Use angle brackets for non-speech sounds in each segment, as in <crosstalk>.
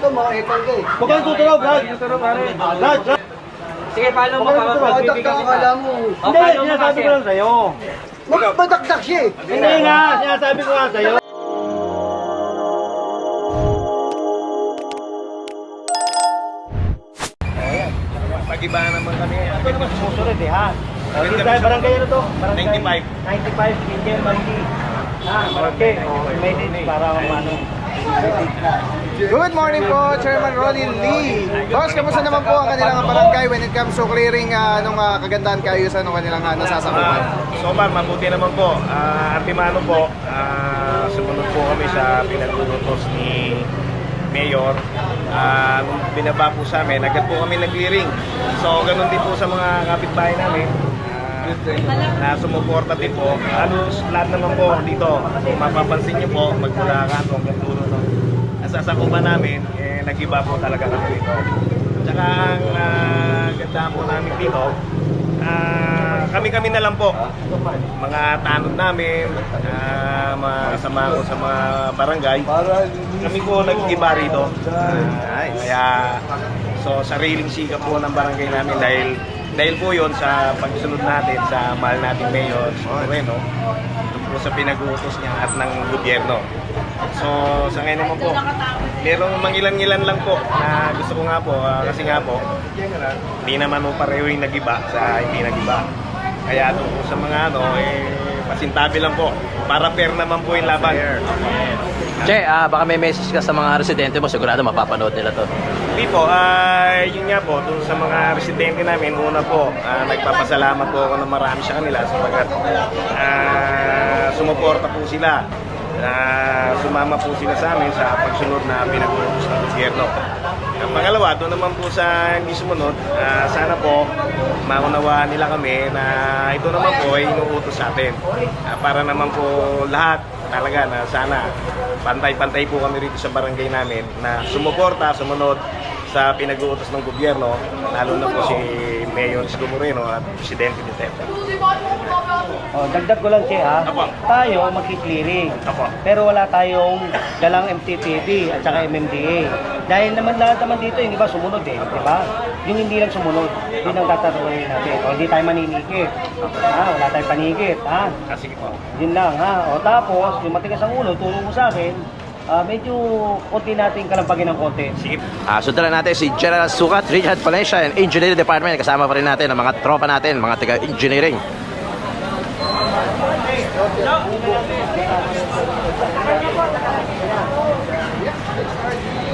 Ito mga ekal ka eh. Huwag kang tuturo, Brad. Brad, Brad. Sige, paano mo Huwag pa? tuturo. Ang kita. Hindi, sinasabi ko lang sa'yo. Mag- Madakdak siya eh. Hindi nga, sinasabi ko nga sa'yo. Pag-iba naman kami. Ito naman sumusunod eh, ha? Hindi tayo, barangay ano to? Barangay 95. 95, Indian Bangki. Ah, okay. Oh, may need para ano. Good morning po, Chairman Ronnie Lee. Boss, kamusta naman po ang kanilang barangay when it comes to clearing uh, nung uh, kagandahan kaayusan ng kanilang uh, nasasakupan? Ah, so far, mabuti naman po. Ah, Antimano po, ah, sumunod po kami sa pinaglutos ni Mayor. Ah, nung binaba po sa amin, agad po kami nag-clearing. So, ganun din po sa mga kapitbahay namin. Na sumuporta din po. Halos lahat naman po dito. Kung mapapansin niyo po, magmula kanto hanggang dulo no. Nasasakupan namin, eh, nag-iba po talaga kami dito. Tsaka ang ah, ganda po namin dito, ah, kami-kami na lang po. Mga tanod namin, ah, mga kasama ko sa mga barangay, kami po nag-iba rito. Ah, kaya, so sariling sikap po ng barangay namin dahil dahil po yon sa pagsunod natin sa mahal nating mayor, si Moreno, po sa pinag-uutos niya at ng gobyerno. So, sa ngayon naman po, merong mangilan-ngilan lang po na gusto ko nga po, ah, kasi nga po, hindi naman po pareho yung nag-iba sa hindi nag-iba. Kaya doon po sa mga ano, eh, pasintabi lang po. Para fair naman po yung laban. Che, ah, baka may message ka sa mga residente mo. Sigurado mapapanood nila to. Hindi po, ah, yun nga po, dun sa mga residente namin, una po, ah, nagpapasalamat po ako ng marami sa kanila sapagkat ah, sumuporta po sila. Ah, sumama po sila sa amin sa pagsunod na pinag-uutos ng gobyerno. Ang pangalawa, doon naman po sa hindi sumunod, ah, sana po maunawaan nila kami na ito naman po ay inuutos sa atin. Ah, para naman po lahat talaga na sana pantay-pantay po kami rito sa barangay namin na sumuporta, sumunod sa pinag-uutos ng gobyerno, lalo na po si Mayor Isko Moreno at Presidente Duterte. Oh, dagdag ko lang siya, ha? Apo. Tayo magki-clearing. Apo. Pero wala tayong dalang MTPB at saka MMDA. Dahil naman lahat naman dito, yung iba sumunod eh, di ba? Yung hindi lang sumunod, yun ang tatanungin natin. O, hindi tayo maninigit. Ha? Wala tayong panigit, ha? Kasi po, Yun lang, ha? O, tapos, yung matigas ang ulo, tulong mo sa akin, ah, medyo konti natin kalampagin ng konti. sige Ah, sundan natin si General Sukat, Richard Valencia, and Engineering Department. Kasama pa rin natin ang mga tropa natin, mga taga-engineering.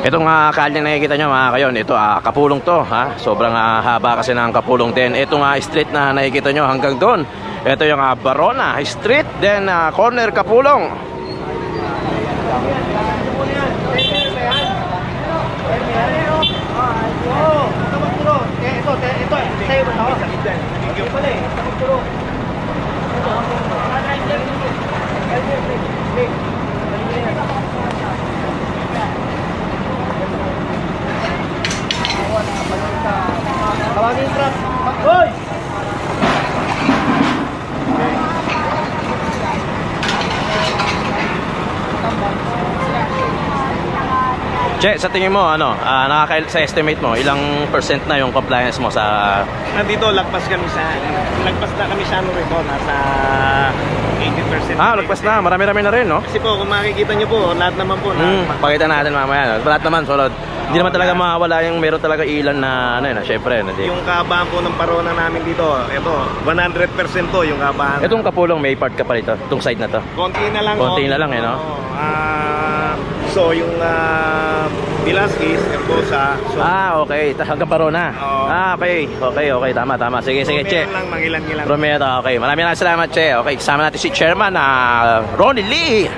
Itong uh, kalyang nakikita nyo mga kayon, ito ah, kapulong to ha. Sobrang ah, haba kasi ng kapulong din. Itong ah, street na nakikita nyo hanggang doon. Ito yung ah, Barona Street, then ah, corner kapulong. Eh, ito, te- ito, eh, sa'yo ba ito? Ito pala eh, sa magturo. Tawagin yung truck. Hoy! Che, sa tingin mo, ano, ah, nakaka- sa estimate mo, ilang percent na yung compliance mo sa... nandito lagpas kami sa lagpas na kami sa ano rito nasa 80%. Ah, lagpas na. Marami-rami na rin, no? Kasi po kung makikita niyo po, lahat naman po na pakita natin mamaya. no? Lahat naman, solid. Hindi naman talaga mawala yung meron talaga ilan na, ano yun, ah, syempre. Hindi. yung kabahan po ng parona namin dito, ito, 100% to yung kabahan. Itong kapulong, may part ka pa rito, itong side na to. Konti na lang. Konti oh. na lang, eh, no? Ah, so, yung uh, Velasquez, Herbosa, so, Ah, okay. Hanggang Barona. Oo. Ah, okay. Okay, okay. Tama, tama. Sige, sige, Che. lang, mangilan-ngilan. Romero, okay. Maraming maraming salamat, Che. Okay, kasama natin si Chairman na Ronnie Lee.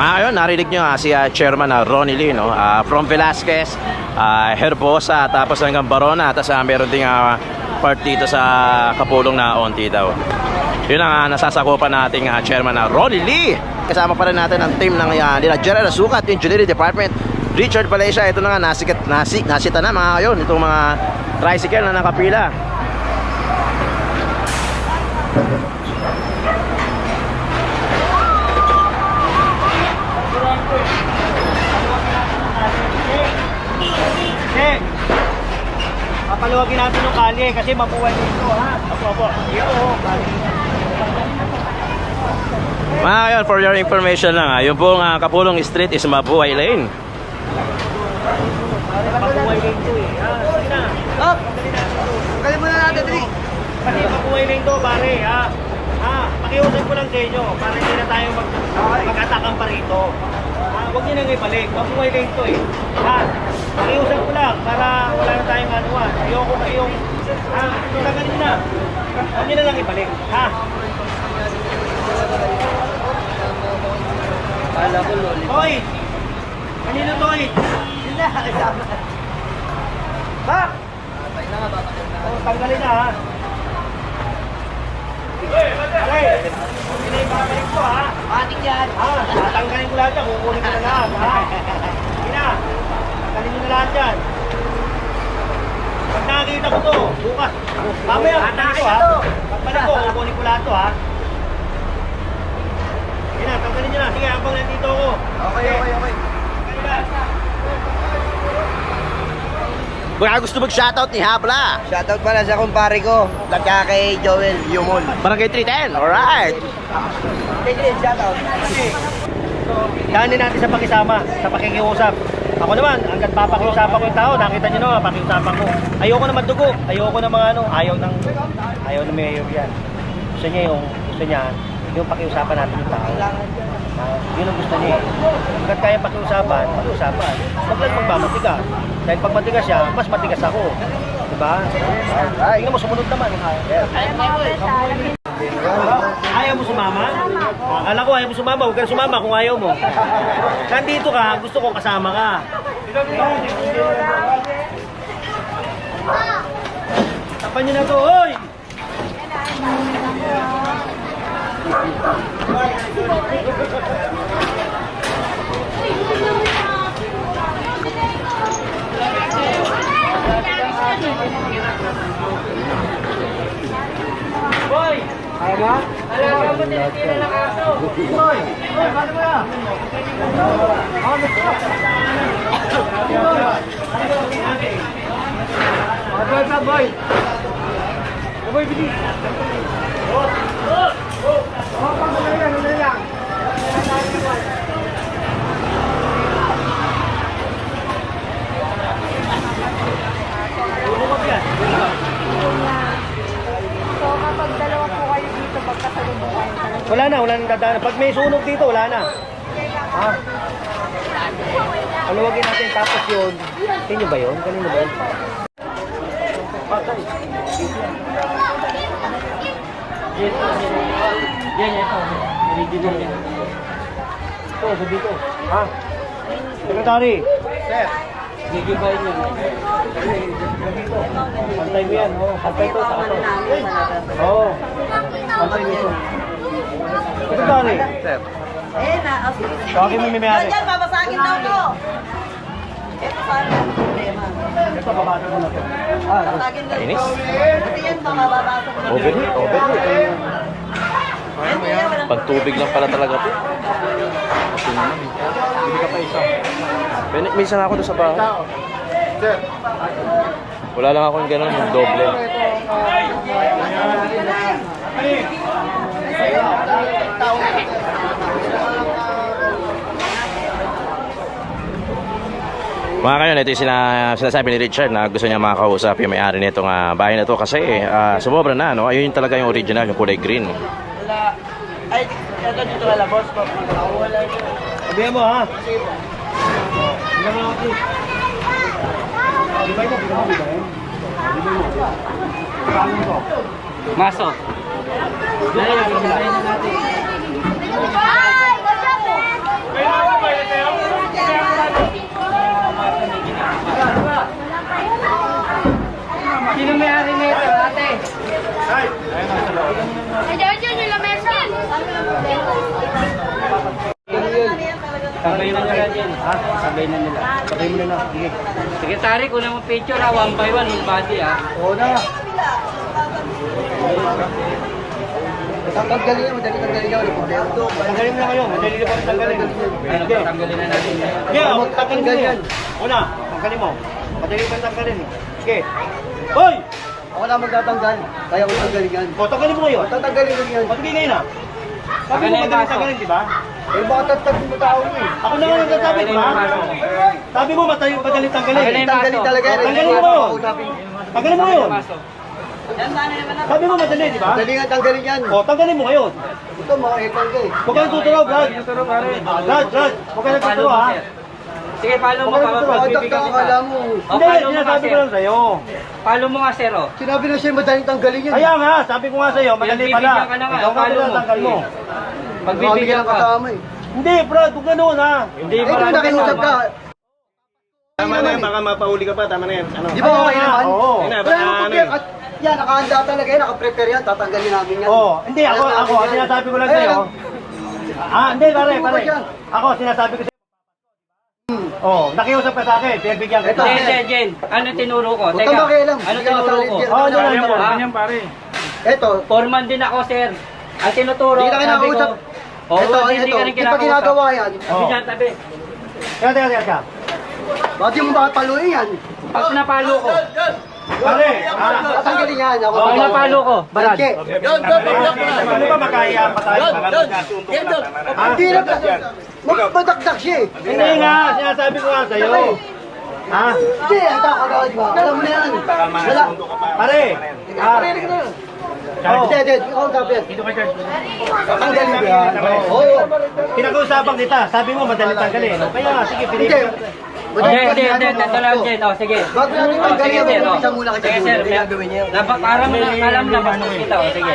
Ah, ayun, narinig nyo ah, si ah, Chairman na Ronnie Lee, no? Ah, from Velasquez, ah, Herbosa, tapos hanggang Barona, tapos ah, meron ding ah, part dito sa Kapulong na Onti daw. Yun ang ah, nasasakupan nating ah, Chairman na Ronnie Lee. Kasama pa rin natin ang team ng uh, nila General Sukat, Engineering Department, Richard Valencia, ito na nga, nasikat, nasi, nasita na mga kayon, itong mga tricycle na nakapila. Kasi, papaluwagin natin yung kalye kasi mabuhay dito ha. Apo, apo. Iyo, kalye. Mga kayon, for your information lang ha, yung pong ah, Kapulong Street is Mabuhay Lane. Mabuhay dito eh. Ha, sige na. Up! Kaya mo na natin, Dri. Kasi mabuhay na ito, pare, ha? Ha, pakiusap ko lang sa inyo para hindi na tayo mag mag-atakan pa rito. Ha, huwag niyo nang ibalik. Mabuhay na ito eh. Ha, pakiusap ko lang para wala na tayong anuan. Ayoko kayong, ha, tagalin na. Huwag niyo na lang ibalik. Ha? Kala ko, Loli. Hoy! Kanino to eh? Sila, kasama. Ha? Oh, tanggalin na ha. Hey, hindi na ibabalik ko ha. Matik yan. Ha, tatanggalin ko lahat yan, kukunin ko na lahat, ha? Sige na, tanggalin nyo na lahat yan. Pag nakakita ko to, bukas, mamaya, pagbalik ko, ha? Pagbalik ko, kukunin ko lahat to, ha? Sige na, tanggalin nyo na. Sige, habang nandito ako. Okay, okay, okay. Baka gusto mag-shoutout ni Habla. Shoutout pala sa kumpare ko. Lagka kay Joel Yumol. Barangay 310, alright. Sige, shoutout. Daanin natin sa pakisama, sa pakikiusap. Ako naman, hanggang papakiusapan ko yung tao, nakita nyo naman, pakiusapan ko. Ayoko na magdugo, ayoko na mga ano, ayaw ng, ayaw ng mayor yan. Gusto niya yung, gusto niya, yung pakiusapan natin yung tao. Ah, yun ang gusto niya eh. Hanggat kaya pakiusapan, pakiusapan. Huwag lang magmamatigas. Dahil pag matigas siya, mas matigas ako. Diba? Ay, tingnan mo, sumunod naman. Ayaw mo sumama? Akala ko ayaw mo sumama, huwag ka na sumama kung ayaw mo. Nandito ka, gusto ko kasama ka. Tapan niyo na to, hoy! Hoy! <laughs> Ayaw mo? Alaga mo, tinitira ng aso. Hoy! Hoy, paano mo na? Boy, boy, boy. Boy, bilis. Oh, oh, oh. Oh, panggalay lang, panggalay lang. Lumabas yan. So kapag dalawa po kayo dito, pagkasalubong kayo talaga. Wala na, wala nang dadaan. Pag may sunog dito, wala na. Ha? Paluwagin natin tapos yun. Kanino ba yun? Kanino ba yun? Patay. Yes, yan, yan. Original yan. Ito, sa dito. Ha? Secretary. Sir. Gigibay niya. Dito. Pantay mo yan. Oh. Pantay to sa ato. Oo. Pantay mo ito. Secretary. Sir. Eh, na, oh, sige. Tawagin mo yung may-ari. Yan, babasagin daw to. Ito, ang problema? Ito, babasa mo na to. Babasagin daw Kainis. to. Kasi yan, mababasa ko. Overheat, overheat. Yan, kuya, walang Pantubig lang pala talaga po. Hindi ka pa isa. Minsan ako doon sa bahay. Wala lang akong ganun, yung doble. Mga kayon, ito yung sina, sinasabi ni Richard na gusto niya makausap yung may-ari nitong ah, bahay na to kasi ah, sumobra na, no? Ayun talaga yung original, yung kulay green. Wala. Ay, ito dito wala, boss. Wala. Sabihin mo, ha? Tingnan mo ko? Maso. Sino may-ari nito, ate? Ay, dyan dyan yung lamesa. Sabay na nila din. Ha? Sabay na nila. Sabay na. Sige. Secretary, kung mo picture ha, one by one, yung body ha. Oo na. Tanggalin yan, madali tanggalin yan. Walang problema. Tanggalin na kayo. Madali na pa rin tanggalin. Ano, tanggalin na natin yan. Sige, oh, tanggalin mo yan. Una, tanggalin mo. Madali pa tanggalin. Sige. Hoy! Ako na magtatanggal. Kaya ko tanggalin yan. O, tanggalin mo ngayon. Tatanggalin ko yan. O, sige ngayon ah. Sabi mo madali tanggalin, di ba? Eh, baka tatagin mo tao mo eh. Ako na nga nagsasabi, di ba? Sabi mo madali tanggalin. Tanggalin talaga. Tanggalin mo. Tanggalin mo ngayon. Sabi mo madali, di ba? Madali nga tanggalin yan. O, tanggalin mo ngayon. Ito, mga epal ka eh. Huwag ka nang tuturo, Brad. Brad, Brad. Huwag ka nang Follow tuturo, mo, ha? Sige, follow mo Okay, pa. ito, Bakit Pagbibigyan ka kita. akala mo? O, Hindi, sinasabi ko lang sa'yo. Follow mo nga, sir, oh. Sinabi na siya madaling tanggalin yan. Kaya nga, sabi ko nga sa'yo, madali pala. Pinagbibigyan ka na nga, Ikaw nga follow mo. tinatanggal mo. Pagbibigyan ka. eh. Hindi, Brad, huwag ganun, ha? Hindi Eh, kung nakiusap ka, Tama na yan, baka mapahuli ka pa. Tama na yan. Ano? di ba okay naman? Oo. Wala baka namang ano problema. Yan, nakahanda talaga yan, nakaprepare yan, tatanggalin namin yan. Oo, hindi, ako, ako, namin yan. sinasabi ko lang Ayun, sa'yo. Ah, hindi, pare, Ano ba pare. yan? Ako, sinasabi ko sa'yo. Oh, nakiusap ka sa akin, pinabigyan kita. Ito, Jen, Jen, Jen. Ano tinuro ko? Huwag kang makialam. Ano Hindi ka tinuro ko? yan. Oh, ano lang Alam mo, yan, ha? ganyan, pare. Ito, Foreman din ako, sir. Ang tinuturo, Hindi ka sabi ko. kinakausap. Oo, ito, hindi ito, ka rin di pa ginagawa yan. Sabi Oo. dyan, tabi. Teka, teka, teka. Bakit yung mga paluin yan? Pag napalo ko, Pare, ah, Tatanggalin yan. Ako magawa. napalo ko, Brad. Malaki. ano ba magkaya pa tayo? Ka na naman, ha? Hindi na Magpadakdak siya eh. Hindi nga, sinasabi ko nga sa'yo. Ha? Hindi, ang kakagawa, di ba? Alam mo na yan. Wala. Pare, ah, Pare ka na. oh, Hindi, hindi. Ikaw ang tapos. dito ka, George. Tatanggalin ko yan. Oo. Pinag-uusapan kita, sabi mo madali tanggalin. Kaya nga, sige, Hindi. Hindi, hindi, hindi. Ito lang, Jen. O, sige. Bago natin O, tanggalin sige, yan, sir. o. mag-umpisa muna kasi Sige, doon. sir. Hindi gagawin niya. Dapat para mo na alam na bastos kita. O, sige.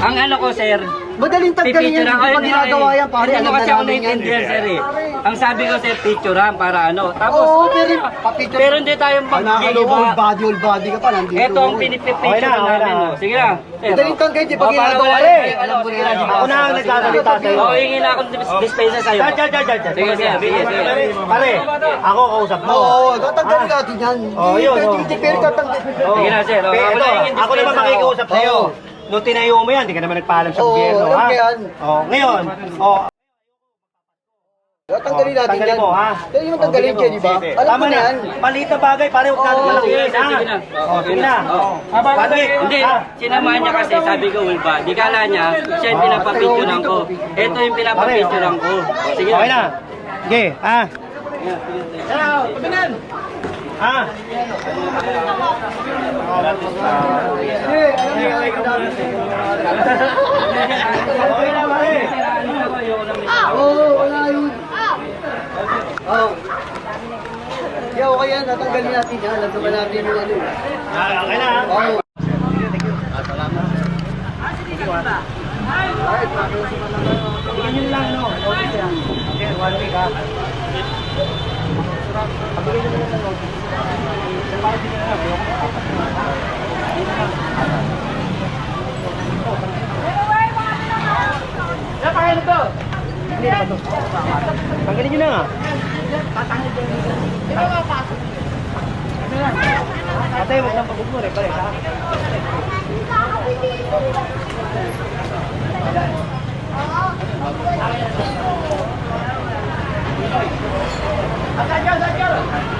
Ang ano ko, sir, Madaling tanggalin yan. pipicture Hindi pa ginagawa yan, pare. Alam na namin yan. sir eh. Ang sabi ko, sir, picturean para ano. Tapos, Oo, pero papicture. pero hindi tayo Ah, nakakaloka, maggigiba. whole body, whole body ka pa. Nandito. Ito ang Okay pinipipicture na, okay namin. na. o. Sige lang. Sir, Madaling o. tanggalin, di pa O, para ginagawa wala yan. Alam ko na yan. Ako na ang nagsasalita sa'yo. O, hingi na akong dis- dispensa sa'yo. Diyan, diyan, diyan, diyan. Sige, sige, sige, sige. Pare, pare, ako kausap mo. Oo, tatanggalin natin yan. Oo, yun, Hindi, oo. Hindi, pero tatanggalin. Oo. Sige na, sir. Pero ako ito, na yung ako naman dispensa, makikiusap o. sa'yo. Oo. Nung tinayo mo yan, hindi ka naman nagpaalam sa Oo, gobyerno, alam ha? ko yan. Oh, ngayon, oh, Tatanggalin natin tanggalin yan. mo, ha? Pero yung tanggalin dyan, di ba? sige. Alam Tama mo na yan. Maliit na bagay, pare, huwag ka Oo, malaki, sige, ha? sige na. Oh, sige na. Oh. Pare, Hindi, ha? sinamahan niya kasi sabi ko, Wilba, di kala niya, siya yung pinapapicturean ko. Ito yung pinapapicturean ko. Sige Okay na. Sige, ha? Ha? Okay na, yan, tatanggalin natin yan. Natin yung ano. Ah, Okay na, ha? Oo. Tingnan nyo lang, no? Okay, one week, ha? Pabigyan nyo lang ng notice. Para di na lang, Hindi na ba to? Tanggalin nyo na nga. Patay, huwag nang pagbugbur eh, pare, ha? Asan yun, asan yun?